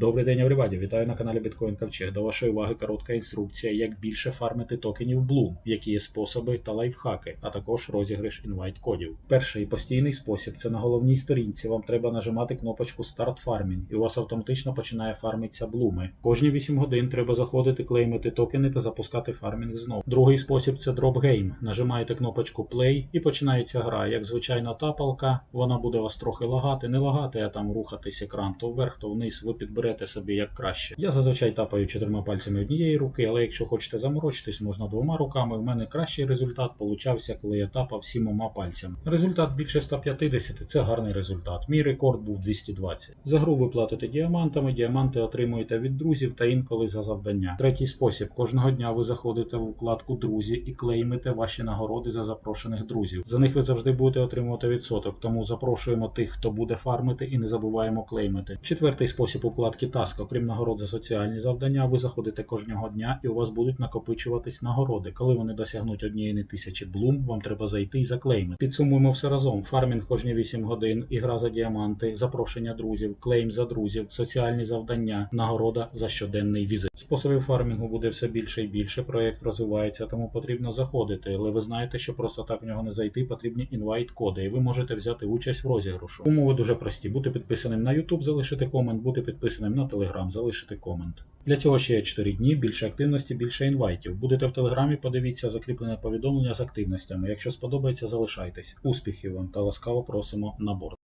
Добрий день, everybody! Вітаю на каналі Bitcoin Ковчег. До вашої уваги коротка інструкція, як більше фармити токенів Bloom, які є способи та лайфхаки, а також розіграш інвайт кодів. Перший і постійний спосіб це на головній сторінці. Вам треба нажимати кнопочку Start Farming, і у вас автоматично починає фармитися блуми. Кожні 8 годин треба заходити, клеймити токени та запускати фармінг знову. Другий спосіб це Drop Game. Нажимаєте кнопочку Play і починається гра. Як звичайна тапалка, вона буде вас трохи лагати, не лагати, а там рухатись екран то вверх, то вниз. Ви підберете собі як краще. Я зазвичай тапаю чотирма пальцями однієї руки, але якщо хочете заморочитись, можна двома руками. У мене кращий результат получався, коли я тапав сімома пальцями. Результат більше 150 це гарний результат. Мій рекорд був 220. За гру ви платите діамантами, діаманти отримуєте від друзів та інколи за завдання. Третій спосіб: кожного дня ви заходите в вкладку Друзі і клеймите ваші нагороди за запрошених друзів. За них ви завжди будете отримувати відсоток, тому запрошуємо тих, хто буде фармити, і не забуваємо клеймити. Четвертий спосіб у вкладці Task, окрім нагород за соціальні завдання, ви заходите кожного дня і у вас будуть накопичуватись нагороди. Коли вони досягнуть однієї тисячі блум, вам треба зайти і заклеймити. Підсумуємо все разом: фармінг кожні 8 годин, ігра за діаманти, запрошення друзів, клейм за друзів, соціальні завдання, нагорода за щоденний візит. Способів фармінгу буде все більше і більше. Проєкт розвивається, тому потрібно заходити. Але ви знаєте, що просто так в нього не зайти, потрібні інвайт-коди, і ви можете взяти участь в розіграшу. Умови дуже прості: бути підписаним на YouTube, залишити комент, бути підписаним на Телеграм, залишити комент. Для цього ще є 4 дні, більше активності, більше інвайтів. Будете в Телеграмі, подивіться закріплене повідомлення з активностями. Якщо сподобається, залишайтесь. Успіхів вам та ласкаво просимо на борт.